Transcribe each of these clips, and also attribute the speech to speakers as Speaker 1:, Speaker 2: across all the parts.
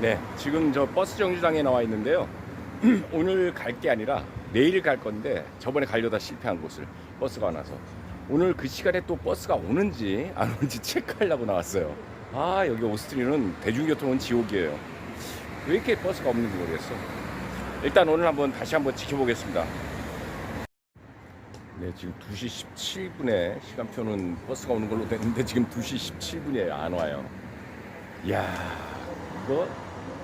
Speaker 1: 네, 지금 저 버스 정류장에 나와 있는데요. 오늘 갈 게 아니라 내일 갈 건데 저번에 가려다 실패한 곳을 버스가 안 와서 오늘 그 시간에 또 버스가 오는지 안 오는지 체크하려고 나왔어요. 아 여기 오스트리는 대중교통은 지옥이에요. 왜 이렇게 버스가 없는지 모르겠어. 일단 오늘 한번 다시 한번 지켜보겠습니다. 네, 지금 2시 17분에 시간표는 버스가 오는 걸로 됐는데 지금 2시 17분이에요. 안 와요. 이야, 이거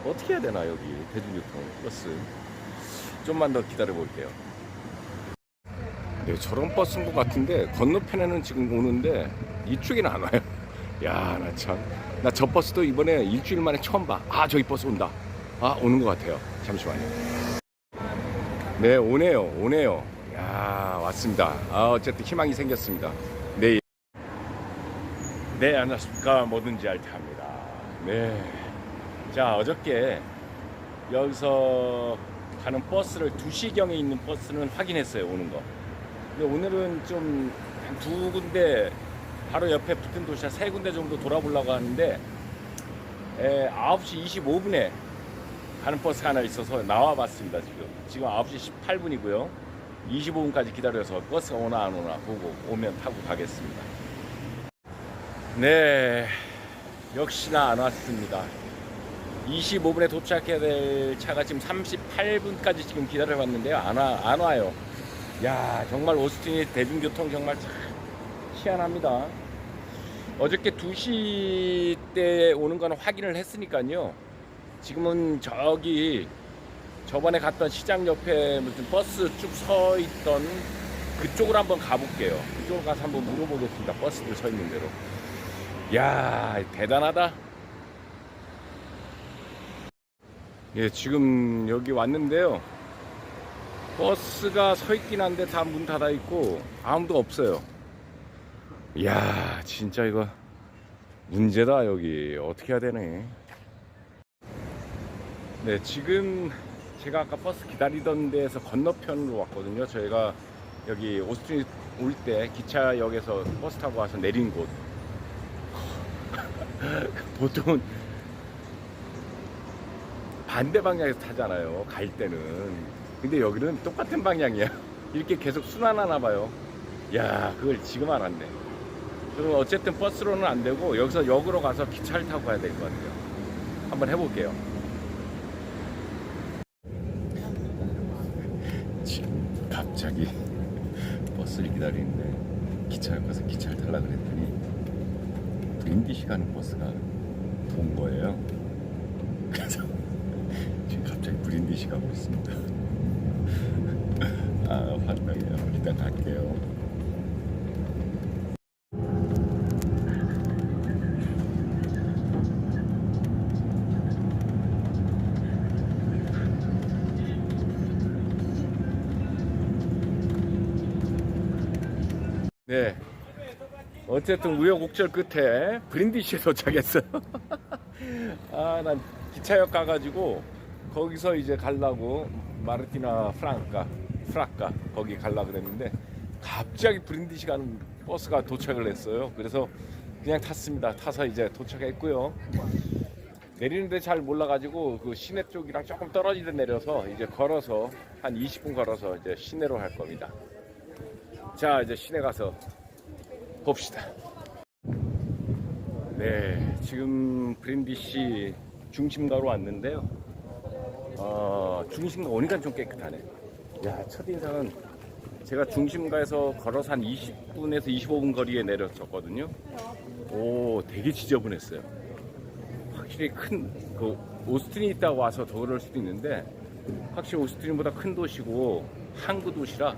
Speaker 1: 어떻게 해야 되나 여기 대중교통 버스. 좀만 더 기다려 볼게요. 네, 저런 버스인 것 같은데 건너편에는 지금 오는데 이쪽에는 안 와요. 야, 나 참. 나 저 버스도 이번에 일주일 만에 처음 봐. 아, 저기 버스 온다. 아, 오는 것 같아요. 잠시만요. 네, 오네요. 오네요. 야, 왔습니다. 아, 어쨌든 희망이 생겼습니다. 네. 네, 안녕하십니까. 뭐든지 알타입니다. 네. 자, 어저께 여기서 가는 버스를 2시경에 있는 버스는 확인했어요. 오는 거. 근데 오늘은 좀한두 군데 바로 옆에 붙은 도시가 세 군데 정도 돌아보려고 하는데 에, 9시 25분에 가는 버스가 하나 있어서 나와 봤습니다. 지금. 지금 9시 18분이고요. 25분까지 기다려서 버스가 오나 안 오나 보고 오면 타고 가겠습니다. 네. 역시나 안 왔습니다. 25분에 도착해야 될 차가 지금 38분까지 지금 기다려봤는데요. 안, 와, 안 와요. 야, 정말 오스틴이 대중교통 정말 참 희한합니다. 어저께 2시 때 오는 거는 확인을 했으니까요. 지금은 저기 저번에 갔던 시장 옆에 무슨 버스 쭉 서 있던 그쪽으로 한번 가볼게요. 그쪽으로 가서 한번 물어보겠습니다. 버스들 서 있는 대로. 야 대단하다. 예, 지금 여기 왔는데요. 버스가 서 있긴 한데 다 문 닫아 있고 아무도 없어요. 이야, 진짜 이거 문제다 여기 어떻게 해야 되네. 네, 지금 제가 아까 버스 기다리던 데에서 건너편으로 왔거든요. 저희가 여기 오스틴 올때 기차역에서 버스 타고 와서 내린 곳. 보통은 반대 방향에서 타잖아요. 갈 때는. 근데 여기는 똑같은 방향이야. 이렇게 계속 순환하나 봐요. 야, 그걸 지금 알았네. 그럼 어쨌든 버스로는 안 되고 여기서 역으로 가서 기차를 타고 가야 될 것 같아요. 한번 해볼게요. 지금 갑자기 버스를 기다리는데 기차역 가서 기차를 타려 그랬더니 브린디시 가는 버스가 온 거예요. 그래서 갑자기 브린디시 가고 있습니다. 아, 환장해요. 일단 갈게요. 네. 어쨌든 우여곡절 끝에 브린디시에 도착했어요. 아, 난 기차역 가가지고 거기서 이제 가려고 마르티나 프랑카, 프라카 거기 가려고 그랬는데 갑자기 브린디시 가는 버스가 도착을 했어요. 그래서 그냥 탔습니다. 타서 이제 도착했고요. 내리는데 잘 몰라가지고 그 시내 쪽이랑 조금 떨어지게 내려서 이제 걸어서 한 20분 걸어서 이제 시내로 갈 겁니다. 자 이제 시내 가서 봅시다. 네, 지금 브린디시 중심가로 왔는데요. 어, 중심가 오니까 좀 깨끗하네. 야, 첫인상은 제가 중심가에서 걸어서 한 20분에서 25분 거리에 내렸었거든요. 오, 되게 지저분했어요. 확실히 큰, 그, 오스틴이 있다고 와서 더 그럴 수도 있는데, 확실히 오스틴보다 큰 도시고, 항구 도시라,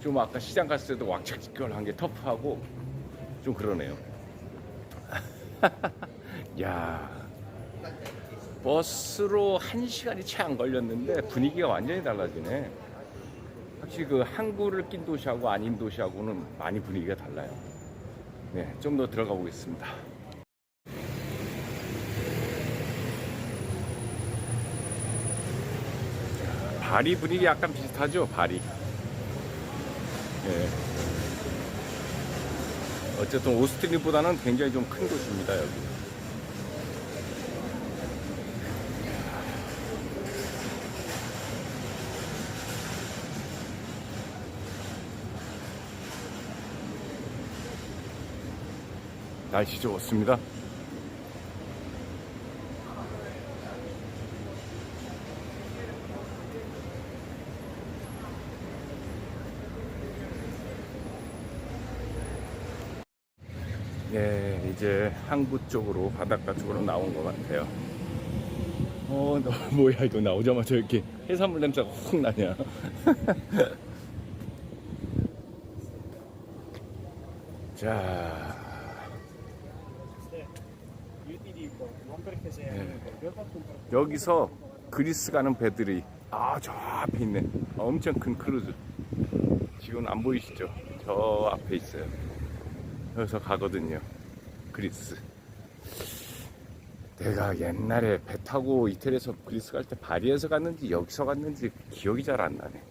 Speaker 1: 좀 아까 시장 갔을 때도 왕창직결한 게 터프하고, 좀 그러네요. 야 버스로 한 시간이 채 안 걸렸는데 분위기가 완전히 달라지네. 확실히 그 항구를 낀 도시하고 아닌 도시하고는 많이 분위기가 달라요. 네, 좀 더 들어가 보겠습니다. 바리 분위기 약간 비슷하죠, 바리. 네. 어쨌든 오스트리보다는 굉장히 좀큰 도시입니다 여기. 날씨 좋습니다. 예, 이제 항구 쪽으로 바닷가 쪽으로 나온 것 같아요. 어, 너 뭐야 이거 나오자마자 이렇게 해산물 냄새가 확 나냐? 자, 여기서 그리스 가는 배들이 아 저 앞에 있네. 엄청 큰 크루즈. 지금 안 보이시죠? 저 앞에 있어요. 여기서 가거든요. 그리스. 내가 옛날에 배 타고 이태리에서 그리스 갈 때 바리에서 갔는지 여기서 갔는지 기억이 잘 안 나네 네,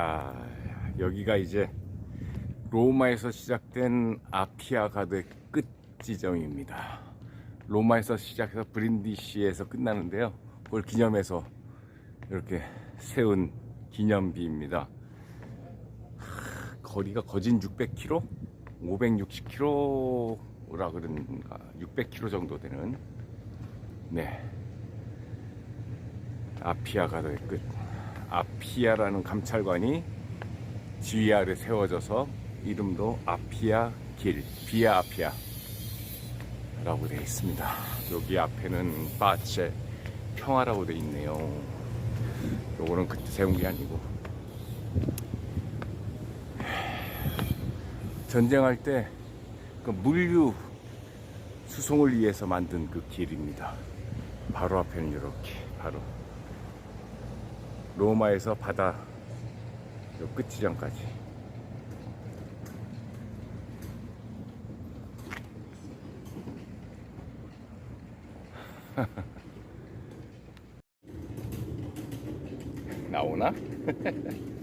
Speaker 1: 자 여기가 이제 로마에서 시작된 아피아 가드의 끝 지점입니다. 로마에서 시작해서 브린디시에서 끝나는데요. 그걸 기념해서 이렇게 세운 기념비입니다. 하, 거리가 거진 600km, 560km라 그런가, 600km 정도 되는 네 아피아 가드의 끝. 아피아라는 감찰관이 지휘 아래 세워져서 이름도 아피아 길, 비아 아피아 라고 되어 있습니다. 여기 앞에는 바체 평화라고 되어 있네요. 요거는 그때 세운 게 아니고 전쟁할 때 그 물류 수송을 위해서 만든 그 길입니다. 바로 앞에는 이렇게 바로 로마에서 바다 요 끝지점까지 나오나?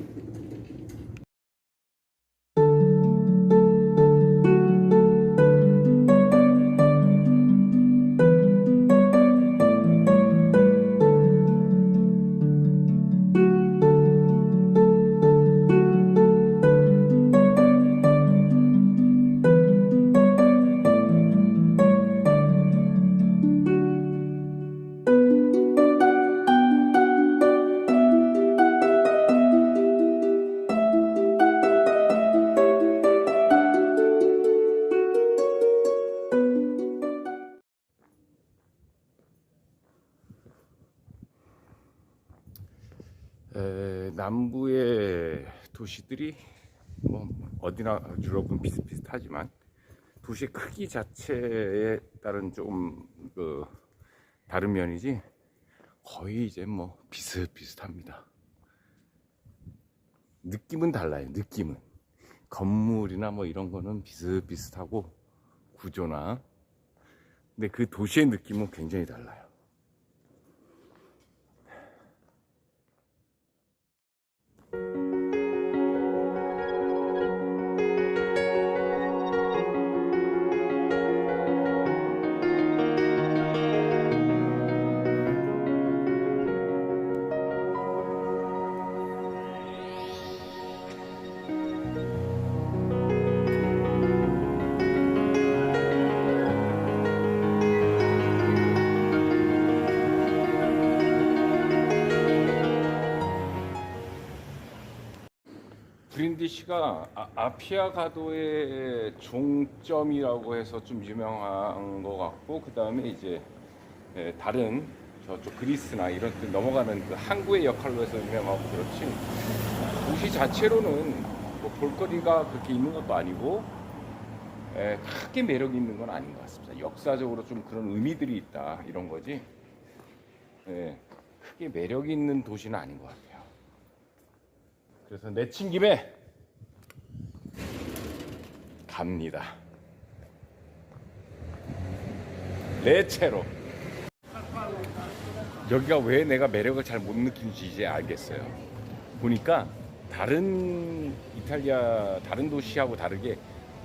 Speaker 1: 남부의 도시들이 뭐 어디나 유럽은 비슷비슷하지만 도시 크기 자체에 따른 좀 그 다른 면이지 거의 이제 뭐 비슷비슷합니다. 느낌은 달라요. 느낌은 건물이나 뭐 이런 거는 비슷비슷하고 구조나 근데 그 도시의 느낌은 굉장히 달라요. 브린디시가 아, 아피아 가도의 종점이라고 해서 좀 유명한 것 같고 그 다음에 이제 예, 다른 저쪽 그리스나 이런 데 넘어가는 그 항구의 역할로 해서 유명하고 그렇지 도시 자체로는 뭐 볼거리가 그렇게 있는 것도 아니고 예, 크게 매력 있는 건 아닌 것 같습니다. 역사적으로 좀 그런 의미들이 있다 이런 거지 예, 크게 매력 있는 도시는 아닌 것 같아요. 그래서 내친 김에 갑니다. 레체로. 여기가 왜 내가 매력을 잘 못 느끼는지 이제 알겠어요. 보니까 다른 이탈리아 다른 도시하고 다르게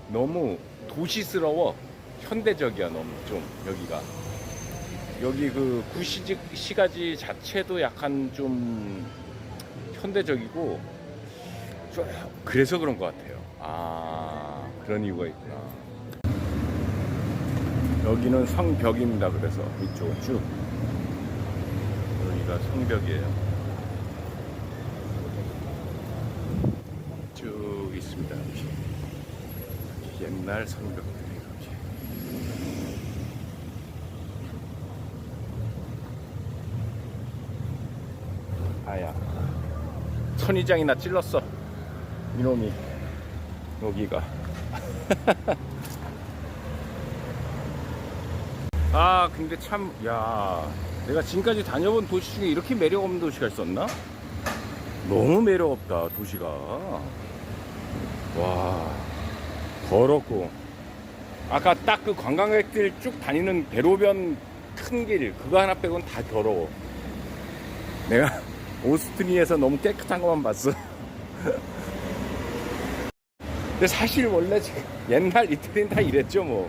Speaker 1: 너무 도시스러워 현대적이야 너무 좀 여기가 여기 그 구시지 시가지 자체도 약간 좀 현대적이고 좀 그래서 그런 것 같아요. 아 그런 이유가 있구나. 여기는 성벽입니다. 그래서 이쪽은 쭉 여기가 성벽이에요. 쭉 있습니다. 이렇게 옛날 성벽들이 이렇게. 아야. 천이장이나 찔렀어. 이놈이 여기가 아 근데 참 야 내가 지금까지 다녀본 도시 중에 이렇게 매력 없는 도시가 있었나? 너무 매력 없다 도시가. 와 더럽고. 아까 딱 그 관광객들 쭉 다니는 대로변 큰 길 그거 하나 빼고는 다 더러워. 내가 오스트리에서 너무 깨끗한 것만 봤어 근데 사실 원래 옛날 이태리는 다 이랬죠 뭐.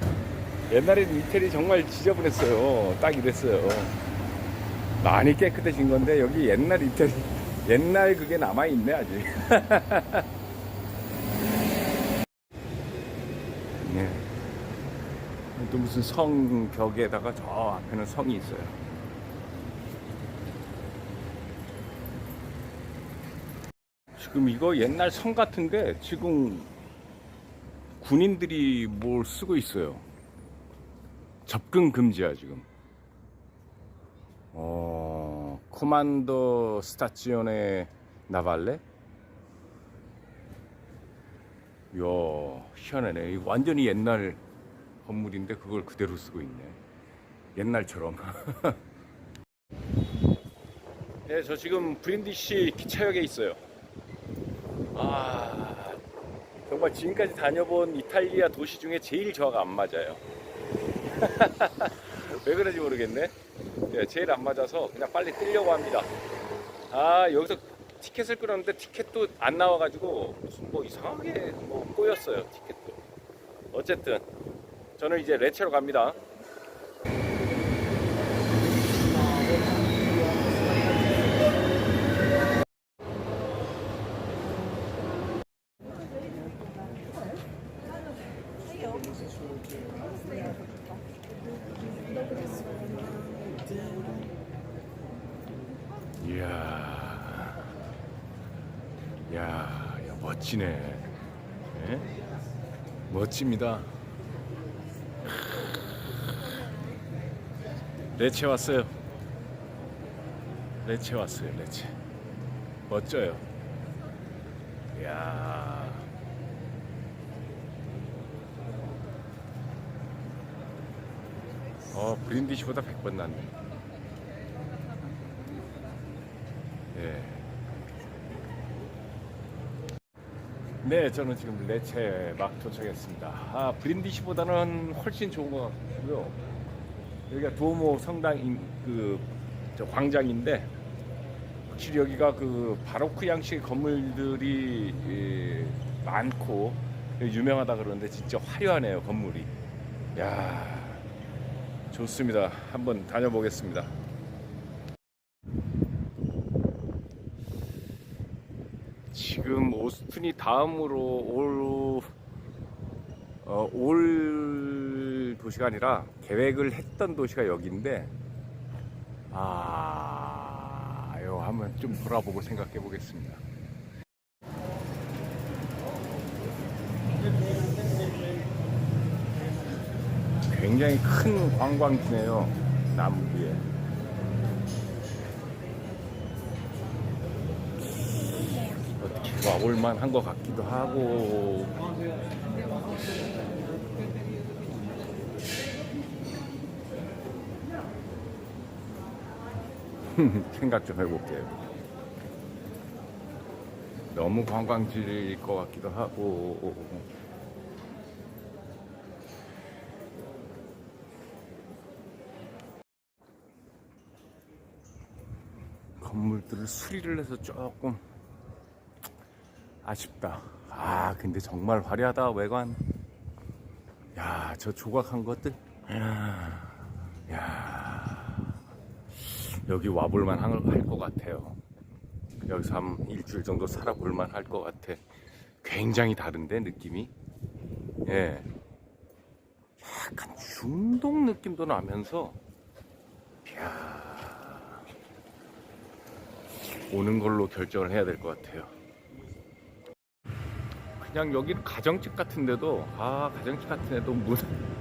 Speaker 1: 옛날에는 이태리 정말 지저분했어요. 딱 이랬어요. 많이 깨끗해진 건데 여기 옛날 이태리 옛날 그게 남아있네 아직. 네. 또 무슨 성 벽에다가 저 앞에는 성이 있어요. 지금 이거 옛날 성 같은데 지금 군인들이 뭘 쓰고 있어요. 접근 금지야 지금. 어 코만도 스타치오네 나발레. 이야 희한하네. 이거 완전히 옛날 건물인데 그걸 그대로 쓰고 있네. 옛날처럼. 네, 저 지금 브린디시 기차역에 있어요. 아, 정말 지금까지 다녀본 이탈리아 도시 중에 제일 저하고 안 맞아요. 왜 그런지 모르겠네. 네, 제일 안 맞아서 그냥 빨리 뛰려고 합니다. 아, 여기서 티켓을 끊었는데 티켓도 안 나와가지고 무슨 뭐 이상하게 뭐 꼬였어요, 티켓도. 어쨌든 저는 이제 레체로 갑니다. 멋집니다. 레체 왔어요. 레체 왔어요, 레체. 멋져요. 이야. 어, 브린디시보다 100번 낫네. 예. 네, 저는 지금 레체 막 도착했습니다. 아, 브린디시보다는 훨씬 좋은 것 같고요. 여기가 두오모 성당 인- 그, 저 광장인데, 확실히 여기가 그 바로크 양식의 건물들이 예, 많고 유명하다 그러는데 진짜 화려하네요 건물이. 야 좋습니다. 한번 다녀보겠습니다. 지금 오스틴이 다음으로 올, 어, 올 도시가 아니라 계획을 했던 도시가 여기인데 아, 요 한번 좀 돌아보고 생각해 보겠습니다. 굉장히 큰 관광지네요. 나무 위에. 와볼만 한 것 같기도 하고. 생각 좀 해볼게요. 너무 관광지일 것 같기도 하고. 건물들을 수리를 해서 조금 아쉽다. 아, 근데 정말 화려하다, 외관. 야, 저 조각한 것들. 야, 야. 여기 와볼만 할것 같아요. 여기서 한 일주일 정도 살아볼만 할 것 같아. 굉장히 다른데, 느낌이. 예. 약간 중동 느낌도 나면서, 이야. 오는 걸로 결정을 해야 될 것 같아요. 그냥 여기는 가정집 같은데도 아 가정집 같은데도 문,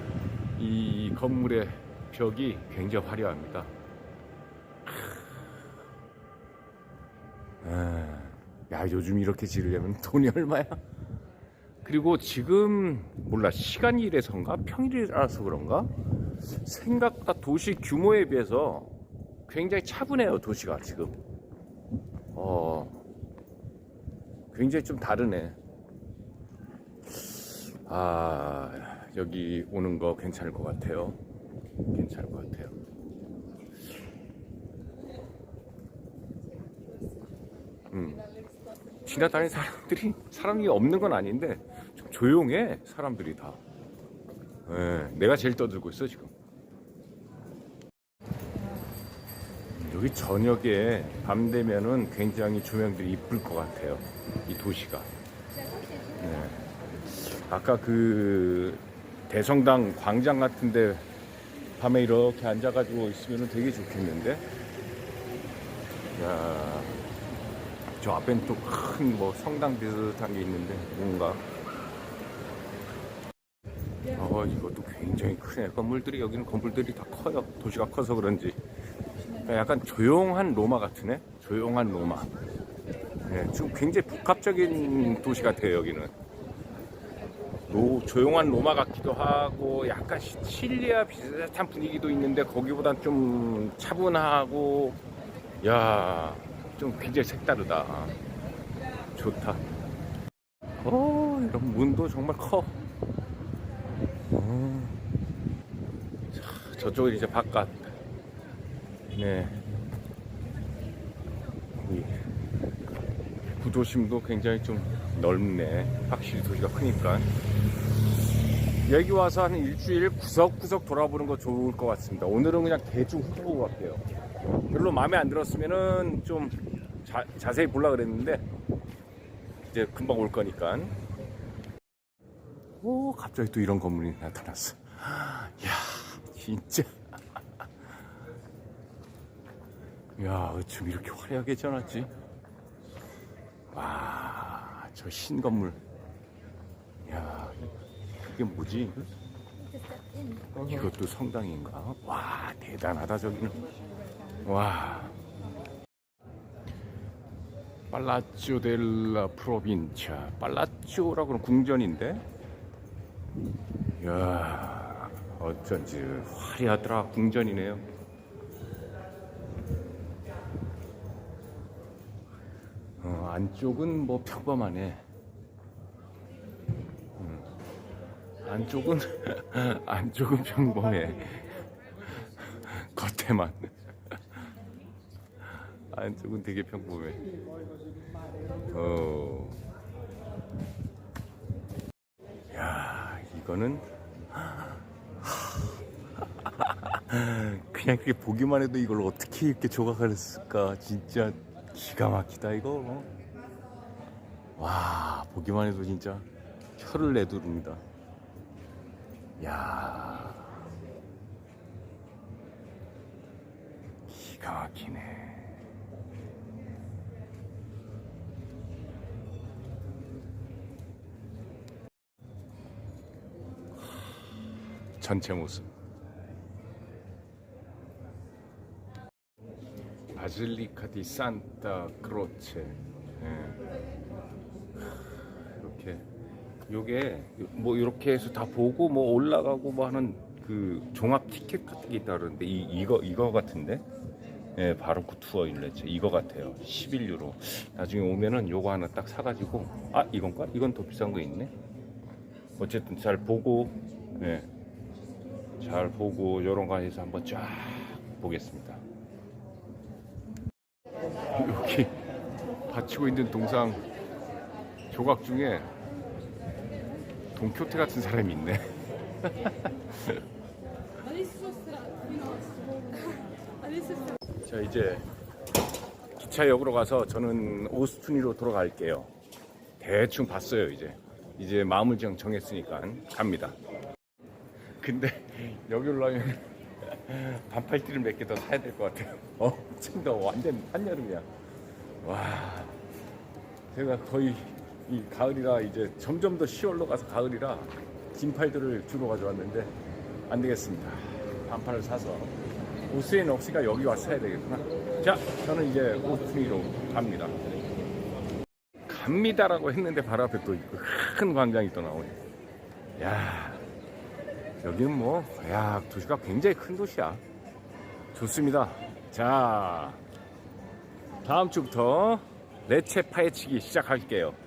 Speaker 1: 이 건물의 벽이 굉장히 화려합니다. 아, 야 요즘 이렇게 지으려면 돈이 얼마야? 그리고 지금 몰라 시간이 이래서인가 평일이라서 그런가 생각보다 도시 규모에 비해서 굉장히 차분해요 도시가 지금. 어, 굉장히 좀 다르네. 아, 여기 오는 거 괜찮을 것 같아요. 괜찮을 것 같아요. 음. 지나다니는 사람들이, 사람이 없는 건 아닌데, 좀 조용해, 사람들이 다. 예, 내가 제일 떠들고 있어, 지금. 여기 저녁에 밤 되면은 굉장히 조명들이 이쁠 것 같아요. 이 도시가. 네. 아까 그 대성당 광장 같은데 밤에 이렇게 앉아가지고 있으면 되게 좋겠는데. 야, 저 앞엔 또 큰 뭐 성당 비슷한 게 있는데 뭔가. 어, 이것도 굉장히 크네. 건물들이 여기는 건물들이 다 커요. 도시가 커서 그런지. 약간 조용한 로마 같으네. 조용한 로마. 네, 지금 굉장히 복합적인 도시 같아요 여기는. 로, 조용한 로마 같기도 하고 약간 시칠리아 비슷한 분위기도 있는데 거기보단 좀 차분하고 야, 좀 굉장히 색다르다. 좋다. 어, 이런 문도 정말 커. 어. 자, 저쪽은 이제 바깥. 네. 이 구도심도 굉장히 좀 넓네. 확실히 도시가 크니까. 여기 와서 한 일주일 구석구석 돌아보는 거 좋을 것 같습니다. 오늘은 그냥 대충 훑어보고 갈게요. 별로 마음에 안 들었으면은 좀 자, 자세히 보려 그랬는데 이제 금방 올 거니까. 오, 갑자기 또 이런 건물이 나타났어. 야, 진짜. 야, 어쩜 이렇게 화려하게 지어놨지? 와, 저 신건물. 야, 이게 뭐지? 이것도 성당인가? 와, 대단하다, 저기는. 와. 팔라치오 델라 프로빈차 팔라치오라고는 궁전인데 이야 어쩐지 화려하더라 궁전이네요 어, 안쪽은 뭐 평범하네 음, 안쪽은 안쪽은 평범해 겉에만 안쪽은 되게 평범해 어. 야, 이거는 그냥 그게 보기만 해도 이걸 어떻게 이렇게 조각을 했을까? 진짜 기가 막히다 이거. 와, 보기만 해도 진짜 혀를 내두릅니다. 야. 기가 막히네. 전체 모습. 바질리카 디 산타 크로체. 예. 요게 뭐 이렇게 해서 다 보고 뭐 올라가고 뭐 하는 그 종합 티켓 같은 게 있다 그러는데 이 이거 이거 같은데. 예, 바로크 투어 일레체 이거 같아요. 11유로. 나중에 오면은 요거 하나 딱 사가지고 아 이건가? 이건 더 비싼 거 있네. 어쨌든 잘 보고 예, 잘 보고 요런 거 해서 한번 쫙 보겠습니다. 여기 받치고 있는 동상 조각 중에 돈키호테 같은 사람이 있네. 자 이제 기차역으로 가서 저는 오스투니로 돌아갈게요. 대충 봤어요 이제. 이제 마음을 정 정했으니까 갑니다. 근데 여기 올라오면 반팔티를 몇 개 더 사야 될 것 같아요. 어, 지금 더 완전 한여름이야. 와, 제가 거의 이 가을이라 이제 점점 더 10월로 가서 가을이라 긴팔들을 주로 가져왔는데 안 되겠습니다. 반팔을 사서 오스엔 없으니까 여기 사야 되겠구나. 자, 저는 이제 오스트리로 갑니다. 갑니다라고 했는데 바로 앞에 또 큰 광장이 또 나오네. 야, 여기는 뭐, 야, 도시가 굉장히 큰 도시야. 좋습니다. 자, 다음 주부터 레체 파헤치기 시작할게요.